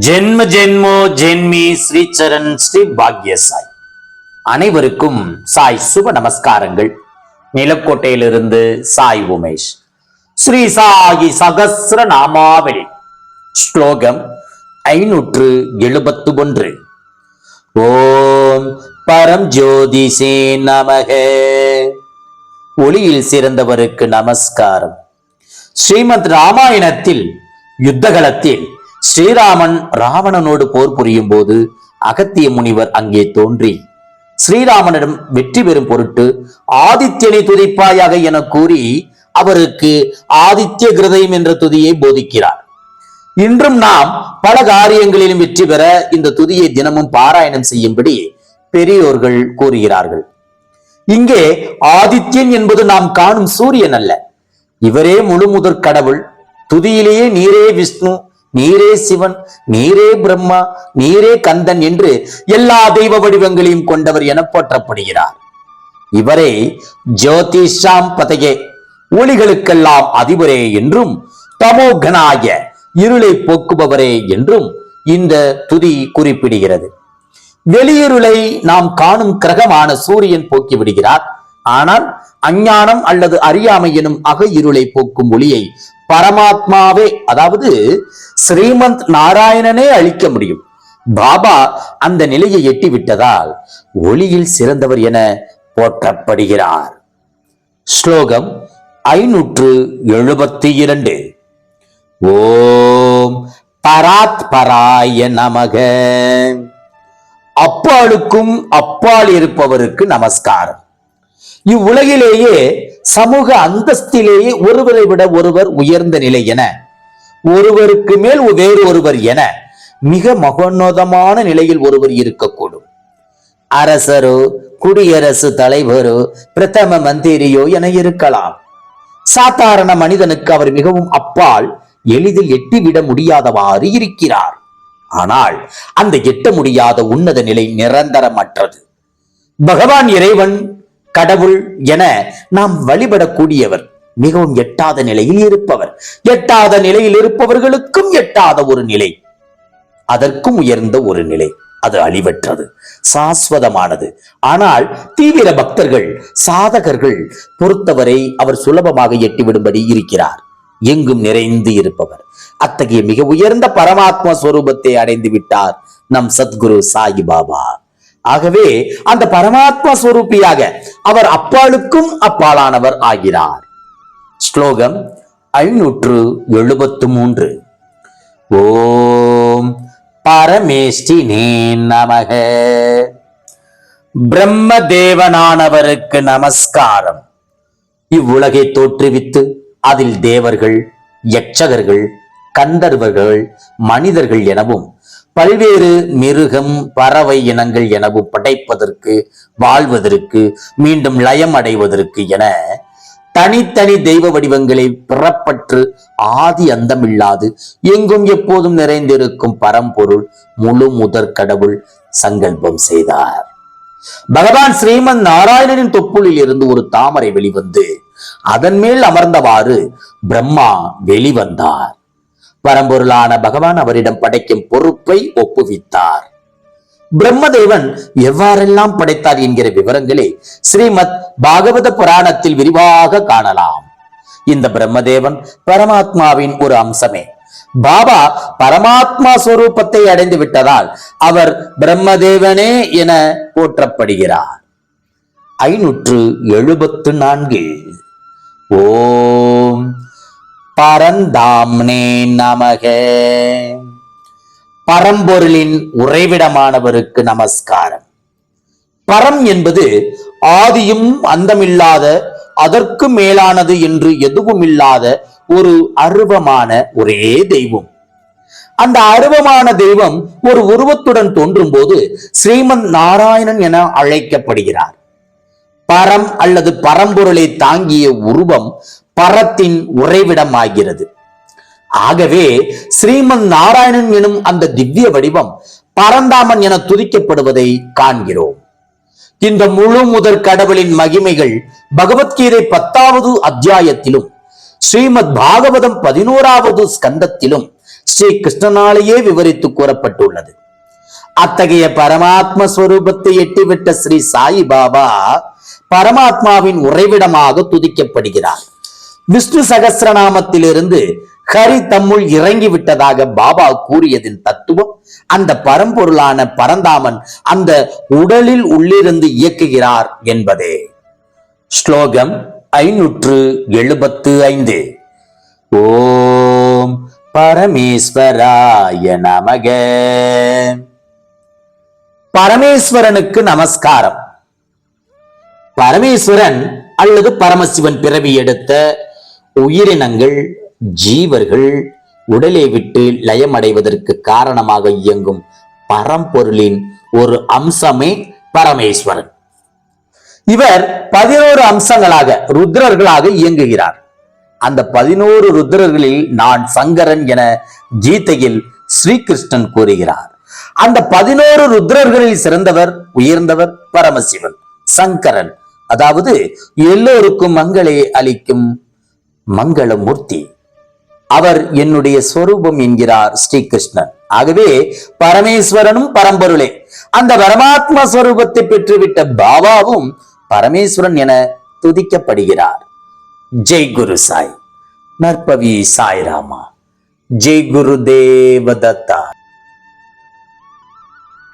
ஜென்ம ஜென்மோ ஜென்மி ஸ்ரீச்சரன் ஸ்ரீ பாக்ய சாய் அனைவருக்கும் சாய் சுப நமஸ்காரங்கள். நிலக்கோட்டையிலிருந்து சாய் உமேஷ். ஸ்ரீ சாயி சகசிர நாமாவளி ஸ்லோகம் ஐநூற்று எழுபத்து ஒன்று ஓம் பரம் ஜோதிஷே நமக. ஒளியில் சிறந்தவருக்கு நமஸ்காரம். ஸ்ரீமத் ராமாயணத்தில் யுத்தகலத்தில் ஸ்ரீராமன் ராவணனோடு போர் புரியும் போது அகத்திய முனிவர் அங்கே தோன்றி ஸ்ரீராமனிடம் வெற்றி பெறும் பொருட்டு ஆதித்யனை துதிப்பாயாக என கூறி அவருக்கு ஆதித்ய கிருதயம் என்ற துதியை போதிக்கிறார். இன்றும் நாம் பல காரியங்களிலும் வெற்றி பெற இந்த துதியை தினமும் பாராயணம் செய்யும்படி பெரியோர்கள் கூறுகிறார்கள். இங்கே ஆதித்யன் என்பது நாம் காணும் சூரியன் அல்ல. இவரே முழு முதற் கடவுள். துதியிலேயே நீரே விஷ்ணு. நீரே சிவன் நீரே பிரம்மா நீரே கந்தன் என்று எல்லா தெய்வ வடிவங்களையும் கொண்டவர் என போற்றப்படுகிறார். இவரே ஜோதிஷாம் பதையே ஒளிகளுக்கெல்லாம் அதிபரே என்றும் தமோகனாய இருளை போக்குபவரே என்றும் இந்த துதி குறிப்பிடுகிறது. வெளியிருளை நாம் காணும் கிரகமான சூரியன் போக்கி விடுகிறார் ஆனால் அஞ்ஞானம் அல்லது அறியாமை எனும் அக இருளை போக்கும் ஒளியை பரமாத்மாவே அதாவது ஸ்ரீமந்த் நாராயணனே அழிக்க முடியும். பாபா அந்த நிலையை எட்டி விட்டதால் ஒளியில் சிறந்தவர் என போற்றப்படுகிறார். ஸ்லோகம் ஐநூற்று எழுபத்தி இரண்டு. ஓம் பராத் பராய நமக. அப்பாளுக்கும் அப்பால் இருப்பவருக்கு நமஸ்காரம். இவ்வுலகிலேயே சமூக அந்தஸ்திலேயே ஒருவரை விட ஒருவர் உயர்ந்த நிலை என ஒருவருக்கு மேல் வேறு ஒருவர் என மிக மகோன்னதமான நிலையில் ஒருவர் இருக்கக்கூடும். அரசரோ குடியரசு தலைவரோ பிரதம மந்திரியோ என இருக்கலாம். சாதாரண மனிதனுக்கு அவர் மிகவும் அப்பால் எளிதில் எட்டிவிட முடியாதவாறு இருக்கிறார். ஆனால் அந்த எட்ட முடியாத உன்னத நிலை நிரந்தரமற்றது. பகவான் இறைவன் கடவுள் என நாம் வழிபடக்கூடியவர் மிகவும் எட்டாத நிலையில் இருப்பவர். எட்டாத நிலையில் இருப்பவர்களுக்கும் எட்டாத ஒரு நிலை. அதற்கும் உயர்ந்த ஒரு நிலை. அது அழிவற்றது சாஸ்வதமானது. ஆனால் தீவிர பக்தர்கள் சாதகர்கள் பொறுத்தவரை அவர் சுலபமாக எட்டிவிடும்படி இருக்கிறார். எங்கும் நிறைந்து இருப்பவர். அத்தகைய மிக உயர்ந்த பரமாத்மா ஸ்வரூபத்தை அடைந்து விட்டார் நம் சத்குரு சாய் பாபா ஆகவே அந்த பரமாத்மா ஸ்வரூபியாக அவர் அப்பாளுக்கும் அப்பாலானவர் ஆகிறார். ஸ்லோகம் ஐநூற்று எழுபத்து மூன்று ஓம் பரமேஷ்டினே நமக. பிரம்ம தேவனானவருக்கு நமஸ்காரம். இவ்வுலகை தோற்றுவித்து அதில் தேவர்கள் யட்சகர்கள் கந்தர்வர்கள் மனிதர்கள் எனவும் பல்வேறு மிருகம் பறவை இனங்கள் எனவும் படைப்பதற்கு வாழ்வதற்கு மீண்டும் லயம் அடைவதற்கு என தனித்தனி தெய்வ வடிவங்களை பிறப்பற்று ஆதி அந்தமில்லாது எங்கும் எப்போதும் நிறைந்திருக்கும் பரம்பொருள் முழு முதற் கடவுள் சங்கல்பம் செய்தார். பகவான் ஸ்ரீமன் நாராயணனின் தொப்புளில் இருந்து ஒரு தாமரை வெளிவந்து அதன் மேல் அமர்ந்தவாறு பிரம்மா வெளிவந்தார். பரம்பொருளான பகவான் அவரிடம் படைக்கும் பொறுப்பை ஒப்புவித்தார். பிரம்மதேவன் எவ்வாறெல்லாம் படைத்தார் என்கிற விவரங்களை ஸ்ரீமத் பாகவத புராணத்தில் விரிவாக காணலாம். இந்த பிரம்மதேவன் பரமாத்மாவின் ஒரு அம்சமே. பாபா பரமாத்மா சுரூபத்தை அடைந்து விட்டதால் அவர் பிரம்மதேவனே என போற்றப்படுகிறார். ஐநூற்று எழுபத்து நான்கு. ஓம் பரந்தாம்னே நமக. பரம்பொருளின் உறைவிடமானவருக்கு நமஸ்காரம். பரம் என்பது ஆதியும் அந்தமில்லாத அதற்கு மேலானது என்று எதுவும் இல்லாத ஒரு அருவமான ஒரே தெய்வம். அந்த அருவமான தெய்வம் ஒரு உருவத்துடன் தோன்றும் போது ஸ்ரீமன் நாராயணன் என அழைக்கப்படுகிறார். பரம் அல்லது பரம்பொருளை தாங்கிய உருவம் பரத்தின் உறைவிடம் ஆகிறது ஆகவே ஸ்ரீமன் நாராயணன் எனும் அந்த திவ்ய வடிவம் பரந்தாமன் என துதிக்கப்படுவதை காண்கிறோம். இந்த முழு முதற் கடவுளின் மகிமைகள் பகவத்கீதை பத்தாவது அத்தியாயத்திலும் ஸ்ரீமத் பாகவதம் பதினோராவது ஸ்கந்தத்திலும் ஸ்ரீ கிருஷ்ணனாலேயே விவரித்து கூறப்பட்டுள்ளது. அத்தகைய பரமாத்ம ஸ்வரூபத்தை எட்டிவிட்ட ஸ்ரீ சாய் பாபா பரமாத்மாவின் உறைவிடமாக துதிக்கப்படுகிறார். விஷ்ணு சகசிரநாமத்திலிருந்து ஹரி தம்முள் இறங்கி விட்டதாக பாபா கூறியதின் தத்துவம் அந்த பரம்பொருளான பரந்தாமன் அந்த உடலில் உள்ளிருந்து இயக்குகிறார் என்பதே. ஸ்லோகம் ஐநூற்று எழுபத்து ஐந்து. ஓம் பரமேஸ்வராய நமக. பரமேஸ்வரனுக்கு நமஸ்காரம். பரமேஸ்வரன் அல்லது பரமசிவன் பிறவி எடுத்த உயிரினங்கள் ஜீவர்கள் உடலை விட்டு லயமடைவதற்கு காரணமாக இயங்கும் பரம்பொருளின் ஒரு அம்சமே பரமேஸ்வரன். இவர் பதினோரு அம்சங்களாக ருத்ரர்களாக இயங்குகிறார். அந்த பதினோரு ருத்ரர்களில் நான் சங்கரன் என கீதையில் ஸ்ரீகிருஷ்ணன் கூறுகிறார். அந்த பதினோரு ருத்ரர்களில் சிறந்தவர் உயர்ந்தவர் பரமசிவன் சங்கரன். அதாவது எல்லோருக்கும் மங்களே அளிக்கும் மங்களமூர்த்தி. அவர் என்னுடைய ஸ்வரூபம் என்கிறார் ஸ்ரீகிருஷ்ணன். ஆகவே பரமேஸ்வரனும் பரம்பொருளே. அந்த பரமாத்மா ஸ்வரூபத்தை பெற்றுவிட்ட பாபாவும் பரமேஸ்வரன் என துதிக்கப்படுகிறார். ஜெய் குரு சாய். நற்பவி சாய்ராமா. ஜெய் குரு தேவதத்தா.